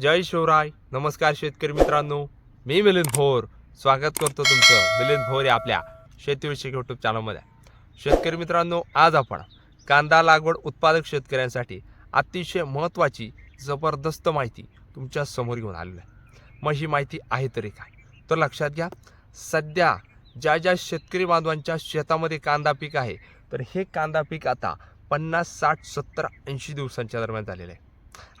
जय शिवराय. नमस्कार शेतकरी मित्रांनो. मी मिलिंद भोर. स्वागत करतो तुमचं मिलिंद भोर या आपल्या शेतीविषयक यूट्यूब चॅनलमध्ये शेतकरी मित्रांनो आज आपण कांदा लागवड उत्पादक शेतकऱ्यांसाठी अतिशय महत्त्वाची जबरदस्त माहिती तुमच्यासमोर घेऊन आलेली आहे. मग ही माहिती आहे तरी काय? तर लक्षात घ्या सध्या ज्या ज्या शेतकरी बांधवांच्या शेतामध्ये कांदा पीक आहे तर हे कांदा पीक आता पन्नास साठ सत्तर ऐंशी दिवसांच्या दरम्यान झालेलं आहे.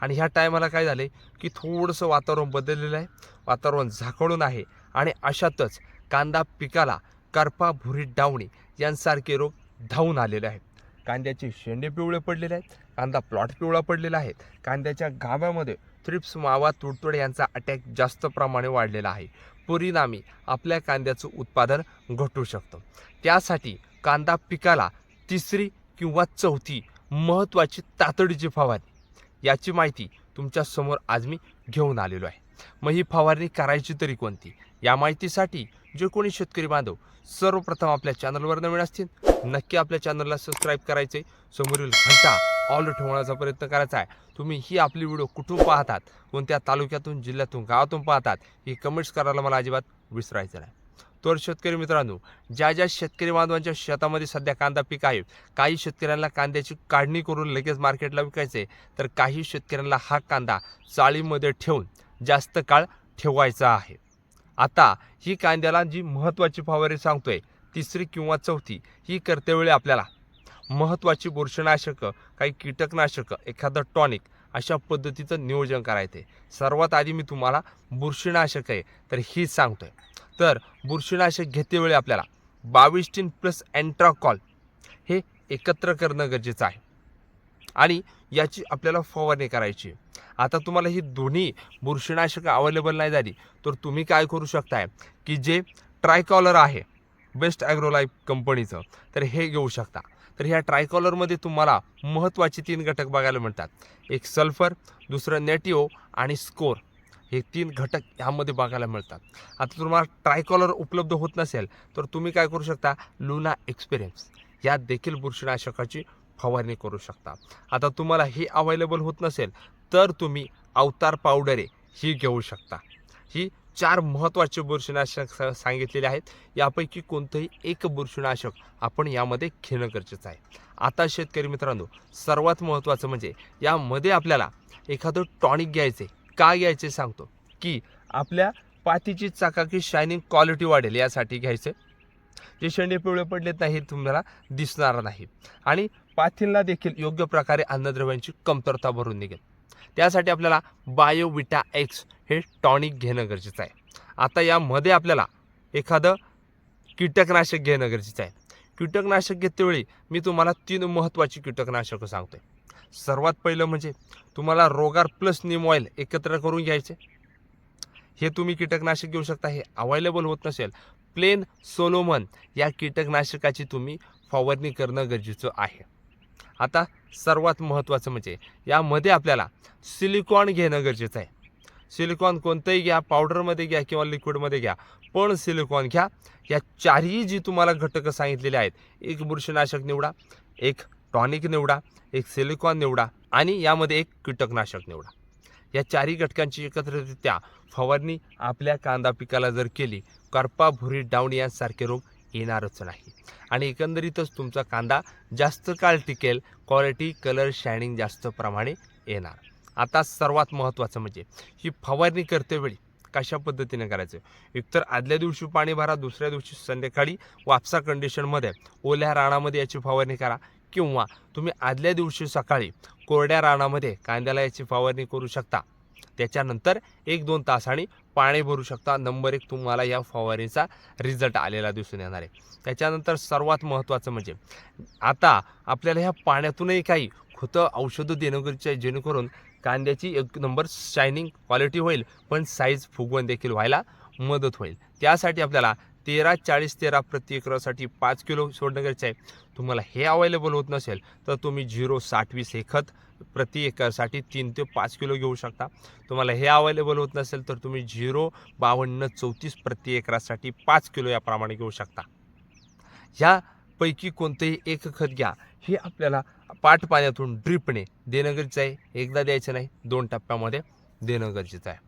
आणि ह्या टायमाला काय झाले की थोडंसं वातावरण बदललेलं आहे. वातावरण झाकळून आहे आणि अशातच कांदा पिकाला करपा भुरी डावणी यांसारखे रोग धावून आलेले आहेत. कांद्याचे शेंडे पिवळे पडलेले आहेत. कांदा प्लॉट पिवळा पडलेला आहे. कांद्याच्या गाभ्यामध्ये थ्रिप्स मावा तुडतुड यांचा अटॅक जास्त प्रमाणे वाढलेला आहे. परिणामी आपल्या कांद्याचं उत्पादन घटू शकतं. त्यासाठी कांदा पिकाला तिसरी किंवा चौथी महत्त्वाची तातडीची फवारणी. याची माहिती तुमच्यासमोर आज मी घेऊन आलेलो आहे. मग ही फवारणी करायची तरी कोणती? या माहितीसाठी जे कोणी शेतकरी बांधव सर्वप्रथम आपल्या चॅनलवर नवीन असतील नक्की आपल्या चॅनलला सबस्क्राईब करायचे समोरील घंटा ऑल ठेवण्याचा प्रयत्न करायचा आहे. तुम्ही ही आपली व्हिडिओ कुठून पाहतात? कोणत्या तालुक्यातून जिल्ह्यातून गावातून पाहतात? ही कमेंट्स करायला मला अजिबात विसरायचं नाही. तर शेतकरी मित्रांनो ज्या ज्या शेतकरी बांधवांच्या शेतामध्ये सध्या कांदा पीक आहे काही शेतकऱ्यांना कांद्याची काढणी करून लगेच मार्केटला विकायचे तर काही शेतकऱ्यांना हा कांदा चाळीमध्ये ठेवून जास्त काळ ठेवायचा आहे. आता ही कांद्याला जी महत्त्वाची फवारणी सांगतोय तिसरी किंवा चौथी ही करतेवेळी आपल्याला महत्त्वाची बुरशीनाशकं काही कीटकनाशकं एखादं टॉनिक अशा पद्धतीचं नियोजन करायचं आहे सर्वात आधी मी तुम्हाला बुरशीनाशक आहे तर हीच सांगतोय. तर बुरशीनाशक घेतेवेळी आपल्याला बाविस्टीन प्लस अँट्राकॉल हे एकत्र करणं गरजेचं आहे. आणि याची आपल्याला फवारणी करायची आहे. आता तुम्हाला ही दोन्ही बुरशीनाशकं अवेलेबल नाही झाली तर तुम्ही काय करू शकताय की जे ट्रायकॉलर आहे बेस्ट ॲग्रोलाईफ कंपनीचं तर हे घेऊ शकता. तर ह्या ट्रायकॉलरमध्ये तुम्हाला महत्त्वाचे तीन घटक बघायला मिळतात. एक सल्फर दुसरं नेटिओ आणि स्कोर. हे तीन घटक ह्यामध्ये बघायला मिळतात. आता तुम्हाला ट्रायकॉलर उपलब्ध होत नसेल तर तुम्ही काय करू शकता? Luna experience. यात देखील बुरशीनाशकाची फवारणी करू शकता. आता तुम्हाला हे अवेलेबल होत नसेल तर तुम्ही अवतार पावडरे ही घेऊ शकता. ही चार महत्त्वाचे बुरशीनाशक स सांगितलेले आहेत. यापैकी कोणतंही एक बुरशीनाशक आपण यामध्ये घेणं गरजेचं आहे. आता शेतकरी मित्रांनो सर्वात महत्त्वाचं म्हणजे यामध्ये आपल्याला एखादं टॉनिक घ्यायचं आहे. का घ्यायचे सांगतो. की आपल्या पातीची चाकाकी शायनिंग क्वालिटी वाढेल यासाठी घ्यायचं जे शेंडे पिवळे पडलेत नाही हे तुम्हाला दिसणार नाही. आणि पाथींना देखील योग्य प्रकारे अन्नद्रव्यांची कमतरता भरून निघेल. त्यासाठी आपल्याला बायोविटा एक्स हे टॉनिक घेणं गरजेचं आहे. आता यामध्ये आपल्याला एखादं कीटकनाशक घेणं गरजेचं आहे. कीटकनाशक घेतेवेळी मी तुम्हाला तीन महत्त्वाची कीटकनाशकं सांगतोय. सर्वात पहिलं म्हणजे तुम्हाला रोगार प्लस निम ऑइल एकत्र करून घ्यायचे. हे तुम्ही कीटकनाशक घेऊ शकता हे अवेलेबल होत नसेल. प्लेन सोलोमन या कीटकनाशकाची तुम्ही फवारणी करणं गरजेचं आहे. आता सर्वात महत्त्वाचं म्हणजे यामध्ये आपल्याला सिलिकॉन घेणं गरजेचं आहे. सिलिकॉन कोणतंही घ्या पावडरमध्ये घ्या किंवा लिक्विडमध्ये घ्या पण सिलिकॉन घ्या. या चारही जी तुम्हाला घटकं सांगितलेले आहेत एक बुरशीनाशक निवडा एक टॉनिक निवडा एक सिलिकॉन निवडा आणि यामध्ये एक कीटकनाशक निवडा. या चारही घटकांची एकत्रितरित्या फवारणी आपल्या कांदा पिकाला जर केली करपा भुरी डावणी यांसारखे रोग येणारच नाही. आणि एकंदरीतच तुमचा कांदा जास्त काळ टिकेल क्वालिटी कलर शायनिंग जास्त प्रमाणे येणार. आता सर्वात महत्त्वाचं म्हणजे ही फवारणी करतेवेळी कशा पद्धतीने करायचं? एकतर आदल्या दिवशी पाणी भरा दुसऱ्या दिवशी संध्याकाळी वापसा कंडिशनमध्ये ओल्या रानामध्ये याची फवारणी करा. किंवा तुम्ही आदल्या दिवशी सकाळी कोरड्या रानामध्ये कांद्याला याची फवारणी करू शकता. त्याच्यानंतर एक दोन तासाने पाणी भरू शकता. नंबर एक तुम्हाला या फवारणीचा रिझल्ट आलेला दिसून येणार आहे. त्याच्यानंतर सर्वात महत्त्वाचं म्हणजे आता आपल्याला ह्या पाण्यातूनही काही खुतं औषधं देणं गरजेचं आहे जेणेकरून कांद्याची एक नंबर शायनिंग क्वालिटी होईल पण साईज फुगवण देखील व्हायला मदत होईल. त्यासाठी आपल्याला तेरा चाळीस तेरा प्रति एकरासाठी पाच किलो सोडणं गरजेचं आहे. तुम्हाला हे अवेलेबल होत नसेल तर तुम्ही झिरो साठवीस हे खत प्रति एकरसाठी तीन ते पाच किलो घेऊ शकता. तुम्हाला हे अवेलेबल होत नसेल तर तुम्ही झिरो बावन्न चौतीस प्रति एकरासाठी पाच किलो याप्रमाणे घेऊ शकता. ह्यापैकी कोणतंही एक खत घ्या हे आपल्याला पाट पाण्यातून ड्रिपने देणं गरजेचं आहे. एकदा द्यायचं नाही दोन टप्प्यामध्ये देणं गरजेचं आहे.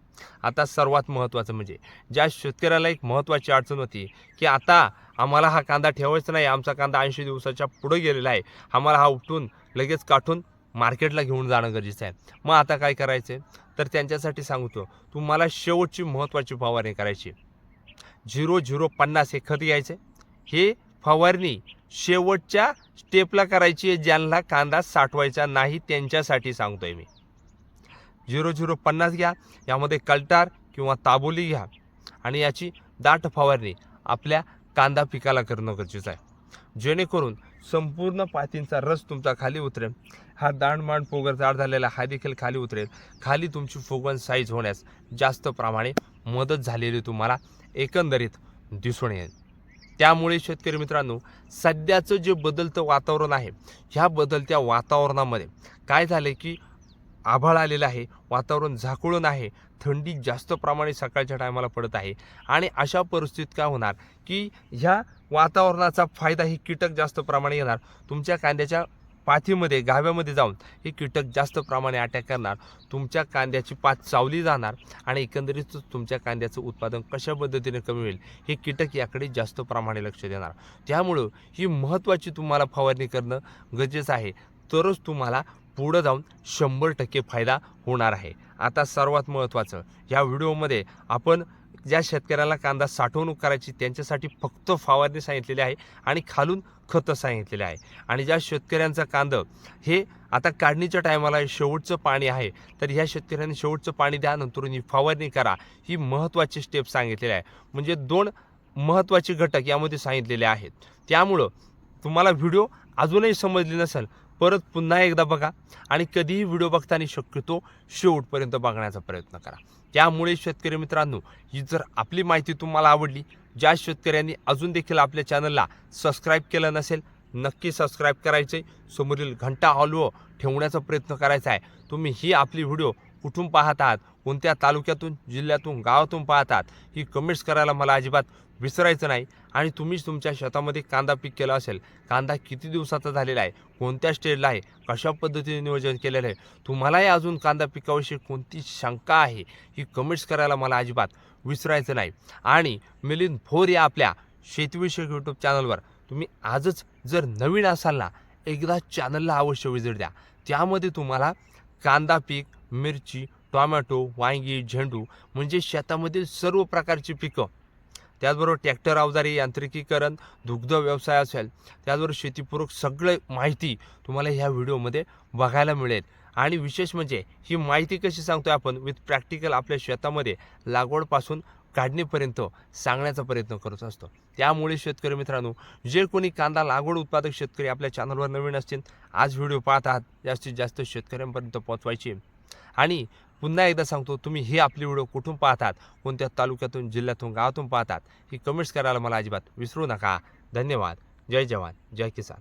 आता सर्वात महत्त्वाचं म्हणजे ज्या शेतकऱ्याला एक महत्त्वाची अडचण होती की आता आम्हाला हा कांदा ठेवायचा नाही आमचा कांदा ऐंशी दिवसाच्या पुढे गेलेला आहे आम्हाला हा उपटून लगेच काठून मार्केटला घेऊन जाणं गरजेचं आहे. मग आता काय करायचं? तर त्यांच्यासाठी सांगतो तुम्हाला शेवटची महत्त्वाची फवारणी करायची. झिरो झिरो पन्नास हे खत घ्यायचं. हे फवारणी शेवटच्या स्टेपला करायची आहे ज्यांना कांदा साठवायचा नाही त्यांच्यासाठी सांगतोय मी. झिरो झिरो पन्नास घ्या. यामध्ये कल्टार किंवा ताबोली घ्या. आणि याची दाट फवारणी आपल्या कांदा पिकाला करणं गरजेचं आहे. जेणेकरून संपूर्ण पातींचा रस तुमचा खाली उतरेल. हा दांडमांड पोगर जाड झालेला हा देखील खाली उतरेल. खाली तुमची फुगवण साईज होण्यास जास्त प्रमाणे मदत झालेली तुम्हाला एकंदरीत दिसून येईल. त्यामुळे शेतकरी मित्रांनो सध्याचं जे बदलतं वातावरण आहे ह्या बदलत्या वातावरणामध्ये काय झालं की आभाळ आलेलं आहे. वातावरण झाकळून आहे. थंडी जास्त प्रमाणे सकाळच्या टायमाला पडत आहे. आणि अशा परिस्थितीत काय होणार? की ह्या वातावरणाचा फायदा हे कीटक जास्त प्रमाणे येणार तुमच्या कांद्याच्या पाथीमध्ये गाव्यामध्ये जाऊन हे कीटक जास्त प्रमाणे अटॅक करणार. तुमच्या कांद्याची पात चावली जाणार आणि एकंदरीत तुमच्या कांद्याचं उत्पादन कशा पद्धतीने कमी होईल हे कीटक याकडे जास्त प्रमाणे लक्ष देणार. त्यामुळं ही महत्त्वाची तुम्हाला फवारणी करणं गरजेचं आहे. तरच तुम्हाला पुढं जाऊन शंभर टक्के फायदा होणार आहे. आता सर्वात महत्त्वाचं या व्हिडिओमध्ये आपण ज्या शेतकऱ्याला कांदा साठवणूक करायची त्यांच्यासाठी फक्त फवारणी सांगितलेली आहे आणि खालून खतं सांगितलेले आहे. आणि ज्या शेतकऱ्यांचं कांदं हे आता काढणीच्या टायमाला शेवटचं पाणी आहे तर ह्या शेतकऱ्यांनी शेवटचं पाणी द्या नंतर ही फवारणी करा ही महत्त्वाची स्टेप सांगितलेली आहे. म्हणजे दोन महत्त्वाचे घटक यामध्ये सांगितलेले आहेत. त्यामुळं तुम्हाला व्हिडिओ अजूनही समजली नसेल परत पुन्हा एकदा बघा आणि कधीही व्हिडिओ बघताना शक्यतो शेवटपर्यंत बघण्याचा प्रयत्न करा. त्यामुळे शेतकरी मित्रांनो ही जर आपली माहिती तुम्हाला आवडली ज्या शेतकऱ्यांनी अजून देखील आपल्या चॅनलला सबस्क्राईब केलं नसेल नक्की सबस्क्राईब करायचे समोरील घंटा हॉलव ठेवण्याचा प्रयत्न करायचा आहे. तुम्ही ही आपली व्हिडिओ कुठून पाहत आहात कोणत्या तालुक्यातून जिल्ह्यातून गावातून पाहतात ही कमेंट्स करायला मला अजिबात विसरायचं नाही. आणि तुम्हीच तुमच्या शेतामध्ये कांदा पीक केलं असेल. कांदा किती दिवसाचा झालेला आहे? कोणत्या स्टेजला आहे? कशा पद्धतीने नियोजन केलेलं आहे? तुम्हालाही अजून कांदा पिकाविषयी कोणती शंका आहे? ही कमेंट्स करायला मला अजिबात विसरायचं नाही. आणि मिलिंद भोर या आपल्या शेतीविषयक यूट्यूब चॅनलवर तुम्ही आजच जर नवीन असाल ना एकदा चॅनलला अवश्य विजिट द्या. त्यामध्ये तुम्हाला कांदा पीक मिरची टोमॅटो वांगी झेंडू म्हणजे शेतामधील सर्व प्रकारची पिकं त्याचबरोबर ट्रॅक्टर अवजारी यांत्रिकीकरण दुग्ध व्यवसाय असेल त्याचबरोबर शेतीपूरक सगळे माहिती तुम्हाला ह्या व्हिडिओमध्ये बघायला मिळेल. आणि विशेष म्हणजे ही माहिती कशी सांगतोय आपण? विथ प्रॅक्टिकल आपल्या शेतामध्ये लागवडपासून काढणीपर्यंत सांगण्याचा प्रयत्न करत असतो. त्यामुळे शेतकरी मित्रांनो जे कोणी कांदा लागवड उत्पादक शेतकरी आपल्या चॅनलवर नवीन असतील आज व्हिडिओ पाहत आहात जास्तीत जास्त शेतकऱ्यांपर्यंत पोहोचवायची. आणि पुन्हा एकदा सांगतो तुम्ही ही आपली व्हिडिओ कुठून पाहतात? कोणत्या तालुक्यातून जिल्ह्यातून गावातून पाहतात? ही कमेंट्स करायला मला अजिबात विसरू नका. धन्यवाद. जय जवान. जय किसान.